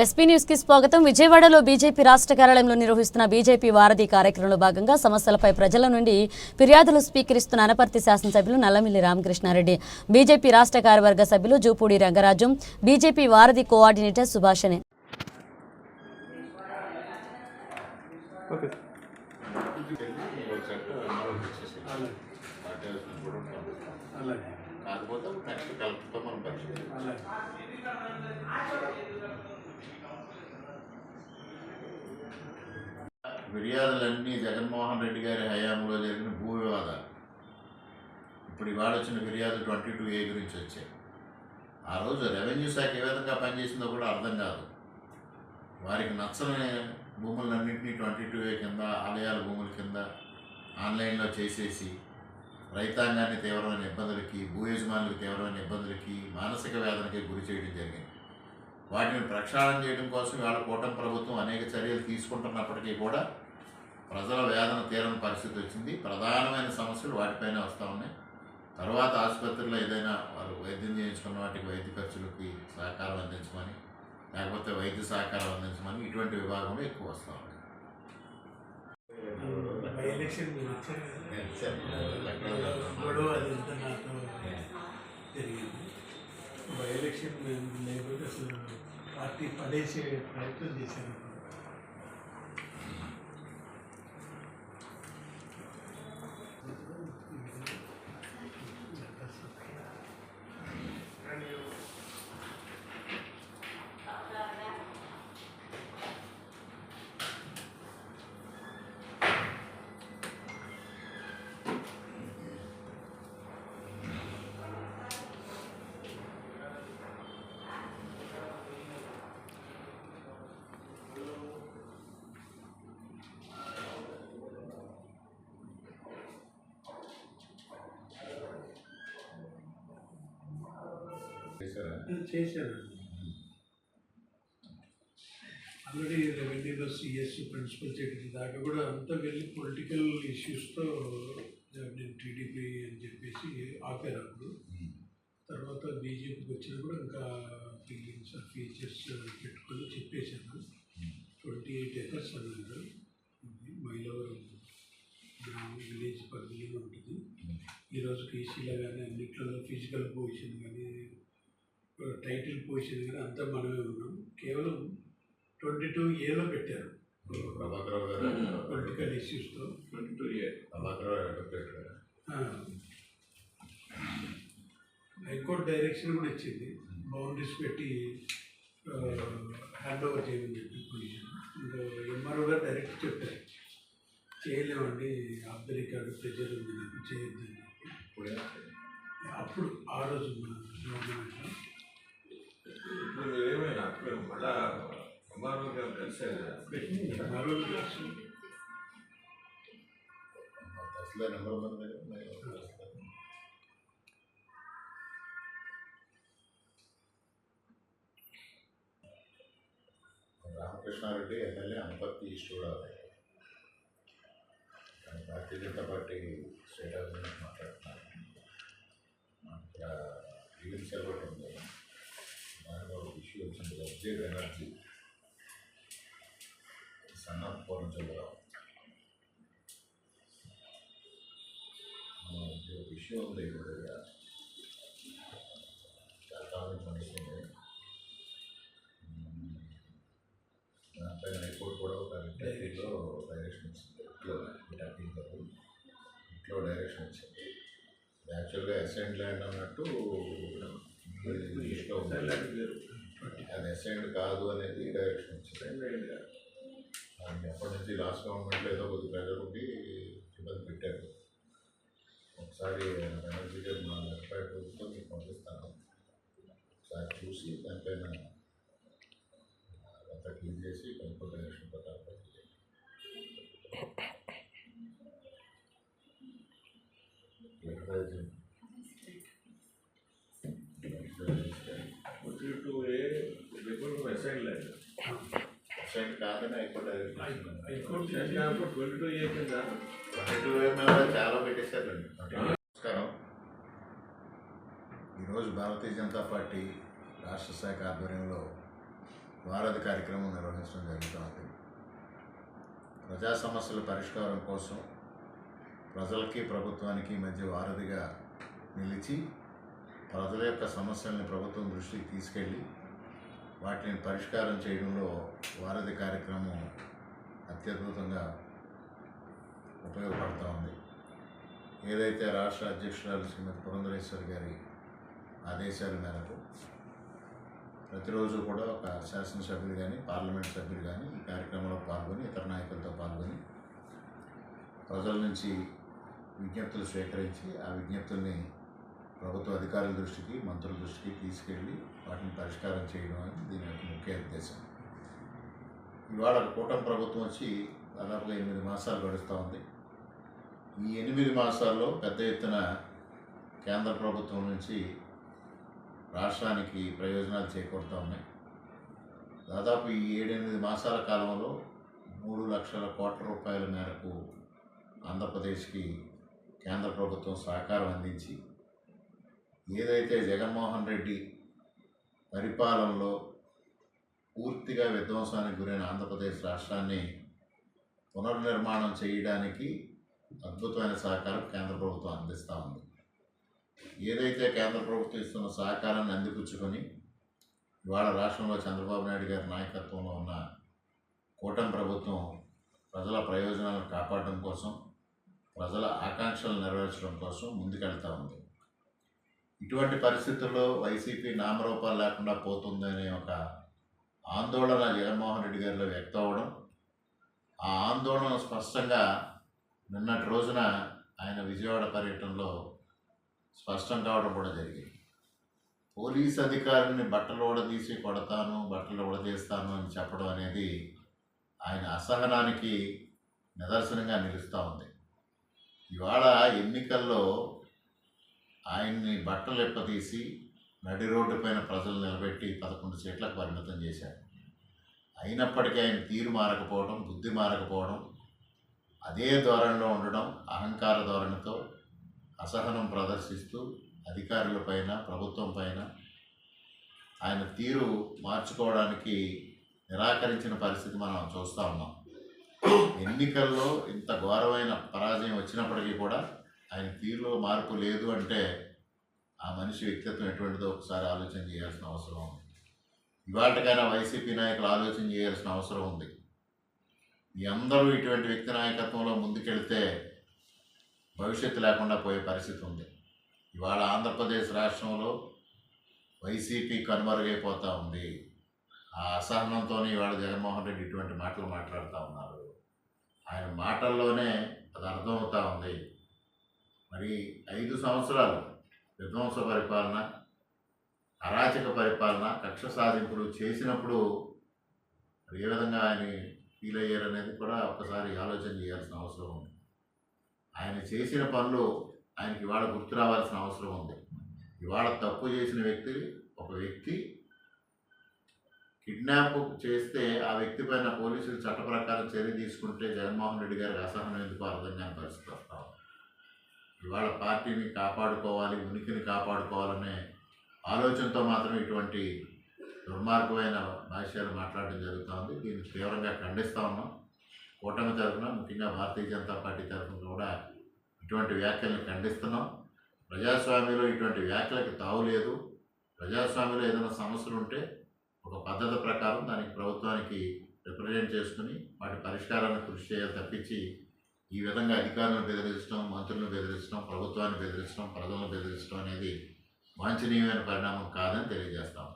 SP న్యూస్కి స్వాగతం. విజయవాడలో బీజేపీ రాష్ట్ర కార్యాలయంలో నిర్వహిస్తున్న బీజేపీ వారధి కార్యక్రమంలో భాగంగా సమస్యలపై ప్రజల నుండి ఫిర్యాదులు స్వీకరిస్తున్న అనపర్తి శాసనసభ్యులు నల్లమిల్లి రామకృష్ణారెడ్డి బీజేపీ రాష్ట్ర కార్యవర్గ సభ్యులు జూపూడి రంగరాజం బీజేపీ వారధి కోఆర్డినేటర్ సుభాషణి. కాకపోతే మనం ఫిర్యాదులన్నీ జగన్మోహన్ రెడ్డి గారి హయాంలో జరిగిన భూ వివాదాలు. ఇప్పుడు ఇవాళ వచ్చిన ఫిర్యాదు ట్వంటీ టూ ఏ గురించి వచ్చాయి. ఆ రోజు రెవెన్యూ శాఖ ఏ విధంగా పనిచేసిందో కూడా అర్థం కాదు. వారికి నచ్చని భూములన్నింటినీ ట్వంటీ టూ ఏ కింద ఆలయాల భూముల కింద ఆన్లైన్లో చేసేసి రైతాంగాన్ని తీవ్రమైన ఇబ్బందులకి భూ యజమానులకు తీవ్రమైన ఇబ్బందులకి మానసిక వేదనకి గురి చేయడం జరిగింది. వాటిని ప్రక్షాళన చేయడం కోసం ఇవాళ కూటమి ప్రభుత్వం తీసుకుంటున్నప్పటికీ కూడా ప్రజల వేదన తీరని పరిస్థితి వచ్చింది. ప్రధానమైన సమస్యలు వాటిపైనే వస్తూ ఉన్నాయి. తర్వాత ఆసుపత్రిలో ఏదైనా వారు వైద్యం చేయించుకున్న వాటికి వైద్య ఖర్చులకి సహకారం అందించమని లేకపోతే వైద్య సహకారం అందించమని ఇటువంటి విభాగంలో ఎక్కువ వస్తూ ఉంది బై ఎలక్షన్ మీరు వచ్చారు కదా? గొడవ అది అంతా నాతో జరిగింది బై ఎలక్షన్ మేము లేకపోతే అసలు పార్టీ పడేసే ప్రయత్నం చేశాను చేశారా? చేశాను ఆల్రెడీ రెవెన్యూలో సిఎస్ ప్రిన్సిపల్ సెక్రటరీ దాకా కూడా అంతా వెళ్ళి పొలిటికల్ ఇష్యూస్తో నేను టీడీపీ అని చెప్పేసి ఆపారు అప్పుడు. తర్వాత బీజేపీకి వచ్చినా కూడా ఇంకా ఫీలింగ్స్ ఫీచర్స్ పెట్టుకొని చెప్పేశాను. ట్వంటీ ఎయిట్ ఎకర్స్ అన్నారు. మైలవరం గ్రామం విలేజ్ పరిధిలో ఉంటుంది. ఈరోజు ఈసీలో కానీ అన్నిట్లలో ఫిజికల్ పొజిషన్ కానీ టైటిల్ పొజిషన్ కానీ అంతా మనమే ఉన్నాం. కేవలం ట్వంటీ టూ ఏలో పెట్టారు. Political ఇష్యూస్తో twenty two A. High court direction కూడా ఇచ్చింది. బౌండరీస్ పెట్టి హ్యాండ్ ఓవర్ చేయమని చెప్పి పొజిషన్ ఇంకా ఎంఆర్ఓ గారు డైరెక్ట్ చెప్పారు. చేయలేమండి ఆఫ్ ద రికార్డు ప్రెజర్ ఉంది నాకు చేయొద్దని అప్పుడు ఆ రోజు మన గవర్నమెంట్లో ఇప్పుడు మీరేమైనా అక్కడ మళ్ళా ఎంఆర్ఓ గారు కలిసారు కదా పెట్టింది ఎంఆర్ఓ గారు అసలే నెంబర్ ఉంది కదా, మరి రామకృష్ణారెడ్డి ఎమ్మెల్యే అనపర్తి ఈస్ట్ కూడా ఆయన Bharatiya Janata party state house నుంచి మాట్లాడుతున్నారు మాకు ఇక్కడ లీగల్ సర్వర్ ఉంది దాని ఒక ఇష్యూ వచ్చింది అబ్జేవ్ ఎనర్జీ సన్నపురం జిల్లా ఒక విషయం ఉంది ఇక్కడ చాలా కాలం నుంచి నడుస్తుంది ఉమ్, దానిపైన హైకోర్టు కూడా ఒక రిటర్నీలో డైరెక్షన్ ఇచ్చింది ఇంట్లో రిటర్నింగ్ ఇంట్లో డైరెక్షన్ ఇచ్చింది యాక్చువల్గా అసైన్ ల్యాండ్ అన్నట్టు లిస్ట్లో అసైన్డ్ కాదు అనేది డైరెక్షన్ ఇచ్చింది అది అప్పటి నుంచి లాస్ట్ గవర్నమెంట్లో ఏదో కొద్ది ప్రెజర్ ఉండి ఇబ్బంది పెట్టారు. ఒకసారి ఎనర్జీ గారు మా వెబ్సైట్ ప్రభుత్వం మీకు పంపిస్తాను ఒకసారి చూసి దానిపైన అంతా క్లీన్ చేసి కొంచెం డైరెక్షన్ అసైన్ కాదని అయిపోయి direction high court twenty two A కింద ట్వంటీ మీద చాలా పెట్టేశారండి నమస్కారం. ఈరోజు భారతీయ జనతా పార్టీ రాష్ట్ర శాఖ ఆధ్వర్యంలో వారధి కార్యక్రమం నిర్వహించడం జరుగుతుంది. ప్రజా సమస్యల పరిష్కారం కోసం ప్రజలకి ప్రభుత్వానికి మధ్య వారధిగా నిలిచి ప్రజల యొక్క సమస్యల్ని ప్రభుత్వం దృష్టికి తీసుకెళ్ళి వాటిని పరిష్కారం చేయడంలో వారధి కార్యక్రమం అత్యద్భుతంగా ఉపయోగపడుతూ ఉంది. ఏదైతే రాష్ట్ర అధ్యక్షురాలు శ్రీమతి పురంధరేశ్వరి గారి ఆదేశాల మేరకు ప్రతిరోజు కూడా ఒక శాసనసభ్యులు కానీ పార్లమెంట్ సభ్యులు కానీ ఈ కార్యక్రమంలో పాల్గొని ఇతర నాయకులతో పాల్గొని ప్రజల నుంచి విజ్ఞప్తులు స్వీకరించి ఆ విజ్ఞప్తుల్ని ప్రభుత్వ అధికారుల దృష్టికి మంత్రుల దృష్టికి తీసుకెళ్ళి వాటిని పరిష్కారం చేయడం అనేది దీని యొక్క ముఖ్య ఉద్దేశం. ఇవాళ కూటమి ప్రభుత్వం వచ్చి దాదాపుగా ఎనిమిది మాసాలు గడుస్తూ ఉంది. ఈ ఎనిమిది మాసాల్లో పెద్ద ఎత్తున కేంద్ర ప్రభుత్వం నుంచి రాష్ట్రానికి ప్రయోజనాలు చేకూరుతూ ఉన్నాయి. దాదాపు ఈ ఏడెనిమిది మాసాల కాలంలో మూడు లక్షల కోట్ల రూపాయల మేరకు ఆంధ్రప్రదేశ్కి కేంద్ర ప్రభుత్వం సహకారం అందించి ఏదైతే జగన్మోహన్ రెడ్డి పరిపాలనలో పూర్తిగా విధ్వంసానికి గురైన ఆంధ్రప్రదేశ్ రాష్ట్రాన్ని పునర్నిర్మాణం చేయడానికి అద్భుతమైన సహకారం కేంద్ర ప్రభుత్వం అందిస్తూ ఉంది. ఏదైతే కేంద్ర ప్రభుత్వం ఇస్తున్న సహకారాన్ని అందిపుచ్చుకొని ఇవాళ రాష్ట్రంలో చంద్రబాబు నాయుడు గారి నాయకత్వంలో ఉన్న కూటమి ప్రభుత్వం ప్రజల ప్రయోజనాలను కాపాడడం కోసం ప్రజల ఆకాంక్షలు నెరవేర్చడం కోసం ముందుకెళ్తూ ఉంది. ఇటువంటి పరిస్థితుల్లో వైసీపీ నామరూపాలు లేకుండా పోతుందనే ఒక ఆందోళన జగన్మోహన్ రెడ్డి గారిలో వ్యక్తం అవ్వడం ఆ ఆందోళన స్పష్టంగా నిన్నటి రోజున ఆయన విజయవాడ పర్యటనలో స్పష్టం కావడం కూడా జరిగింది. పోలీస్ అధికారిని బట్టలు ఊడదీసి కొడతాను బట్టలు ఊడదీస్తాను అని చెప్పడం అనేది ఆయన అసహనానికి నిదర్శనంగా నిలుస్తూ ఉంది. ఇవాళ ఎన్నికల్లో ఆయన్ని బట్టలు ఎప్పతీసి నడి రోడ్డు పైన ప్రజలు నిలబెట్టి పదకొండు సీట్లకు పరిమితం చేశారు అయినప్పటికీ ఆయన తీరు మారకపోవడం బుద్ధి మారకపోవడం అదే ధోరణిలో ఉండడం అహంకార ధోరణితో అసహనం ప్రదర్శిస్తూ అధికారులపైన ప్రభుత్వం పైన ఆయన తీరు మార్చుకోవడానికి నిరాకరించిన పరిస్థితి మనం చూస్తూ ఉన్నాం. ఎన్నికల్లో ఇంత ఘోరమైన పరాజయం వచ్చినప్పటికీ కూడా ఆయన తీరులో మార్పు లేదు అంటే ఆ మనిషి వ్యక్తిత్వం ఎటువంటిదో ఒకసారి ఆలోచన చేయాల్సిన అవసరం ఉంది. ఇవాళకైనా వైసీపీ నాయకులు ఆలోచన చేయాల్సిన అవసరం ఉంది. మీ అందరూ ఇటువంటి వ్యక్తి నాయకత్వంలో ముందుకెళ్తే భవిష్యత్తు లేకుండా పోయే పరిస్థితి ఉంది. ఇవాళ ఆంధ్రప్రదేశ్ రాష్ట్రంలో వైసీపీ కనుమరుగైపోతూ ఉంది. ఆ అసహనంతోనే ఇవాళ జగన్మోహన్ రెడ్డి ఇటువంటి మాటలు మాట్లాడుతూ ఉన్నారు. ఆయన మాటల్లోనే అది అర్థమవుతూ ఉంది. మరి ఐదు సంవత్సరాలు విధ్వంస పరిపాలన అరాచక పరిపాలన కక్ష సాధింపులు చేసినప్పుడు మరి ఏ విధంగా ఆయన ఫీల్ అయ్యారనేది కూడా ఒకసారి ఆలోచన చేయాల్సిన అవసరం ఉంది. ఆయన చేసిన పనులు ఆయనకి ఇవాళ గుర్తు రావాల్సిన అవసరం ఉంది. ఇవాళ తప్పు చేసిన వ్యక్తి ఒక వ్యక్తి కిడ్నాప్ చేస్తే ఆ వ్యక్తి పైన పోలీసులు చట్ట ప్రకారం చర్య తీసుకుంటే జగన్మోహన్ రెడ్డి గారికి అసహనం ఎందుకు అర్థం కాని పరిస్థితి ఇవాళ పార్టీని కాపాడుకోవాలి ఉనికిని కాపాడుకోవాలనే ఆలోచనతో మాత్రం ఇటువంటి దుర్మార్గమైన భాష్యాలు మాట్లాడడం జరుగుతూ ఉంది దీన్ని తీవ్రంగా ఖండిస్తూ ఉన్నాం. కూటమి తరఫున ముఖ్యంగా భారతీయ జనతా పార్టీ తరఫున కూడా ఇటువంటి వ్యాఖ్యలను ఖండిస్తున్నాం. ప్రజాస్వామ్యంలో ఇటువంటి వ్యాఖ్యలకు తావులేదు ప్రజాస్వామ్యంలో ఏదైనా సమస్యలు ఉంటే ఒక పద్ధతి ప్రకారం దానికి ప్రభుత్వానికి రిప్రజెంట్ చేసుకుని వాటి పరిష్కారాన్ని కృషి చేయాలి తప్పించి ఈ విధంగా అధికారులను బెదిరించడం మంత్రులను బెదిరించడం ప్రభుత్వాన్ని బెదిరించడం ప్రజలను బెదిరించడం అనేది వాంఛనీయమైన పరిణామం కాదని తెలియజేస్తాం.